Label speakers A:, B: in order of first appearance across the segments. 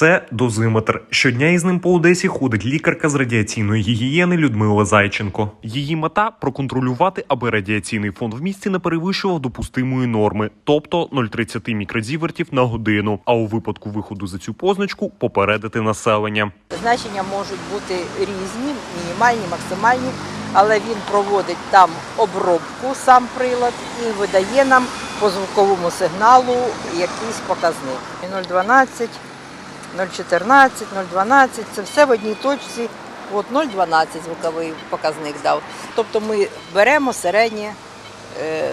A: Це дозиметр. Щодня із ним по Одесі ходить лікарка з радіаційної гігієни Людмила Зайченко. Її мета проконтролювати, аби радіаційний фон в місті не перевищував допустимої норми, тобто 0,30 мікродзівертів на годину. А у випадку виходу за цю позначку попередити населення.
B: Значення можуть бути різні, мінімальні, максимальні, але він проводить там обробку, сам прилад, і видає нам по звуковому сигналу якийсь показник. І 0,12, 0,14, 0,12 це все в одній точці. От 0,12 звуковий показник дав. Тобто ми беремо середнє е,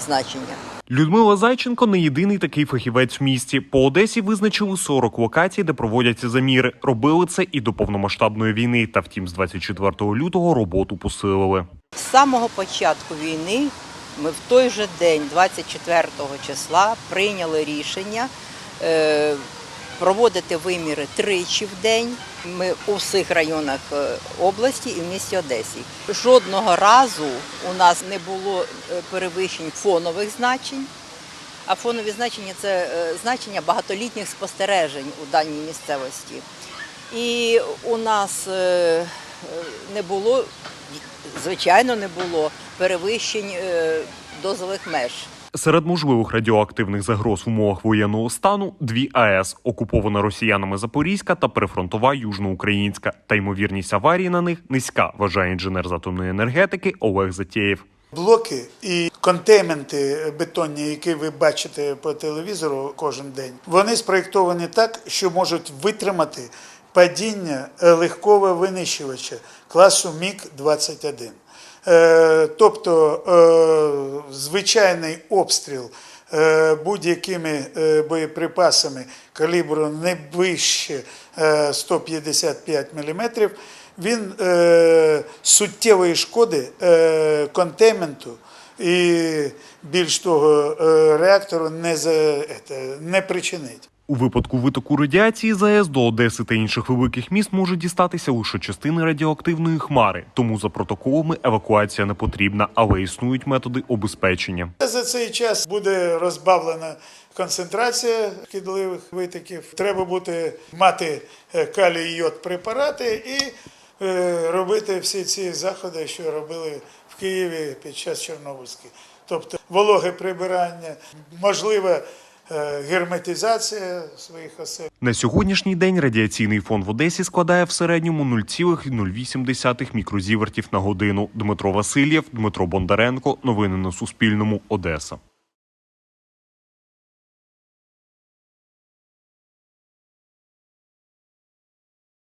B: значення.
A: Людмила Зайченко не єдиний такий фахівець в місті. По Одесі визначили 40 локацій, де проводяться заміри. Робили це і до повномасштабної війни. Та втім, з 24 лютого роботу посилили.
B: З самого початку війни ми в той же день, 24 числа, прийняли рішення е, проводити виміри тричі в день. Ми у всіх районах е, області і в місті Одесі. Жодного разу у нас не було е, перевищень фонових значень. А фонові значення це е, значення багатолітніх спостережень у даній місцевості. І у нас не було, звичайно, не було перевищень дозових меж.
A: Серед можливих радіоактивних загроз в умовах воєнного стану дві АЕС, окупована росіянами Запорізька та прифронтова Южноукраїнська. Та ймовірність аварії на них низька, вважає інженер з атомної енергетики Олег Затєєв.
C: Блоки і контейменти бетонні, які ви бачите по телевізору кожен день, вони спроєктовані так, що можуть витримати падіння легкого винищувача класу Міг-21. Е, Тобто е, звичайний обстріл е, будь-якими е, боєприпасами калібру не вище е, 155 мм, він е, суттєвої шкоди е, контейменту і більш того е, реактору не, не причинить.
A: У випадку витоку радіації з до Одеси та інших великих міст може дістатися лише частини радіоактивної хмари, тому за протоколами евакуація не потрібна, але існують методи обезпечення.
C: За цей час буде розбавлена концентрація шкідливих витоків. Треба буде мати е, калій йод препарати і е, робити всі ці заходи, що робили в Києві під час Чорнобильських. Тобто вологе прибирання, можлива е, герметизація своїх осель.
A: На сьогоднішній день радіаційний фон в Одесі складає в середньому 0,08 мікрозівертів на годину. Дмитро Васильєв, Дмитро Бондаренко. Новини на Суспільному. Одеса.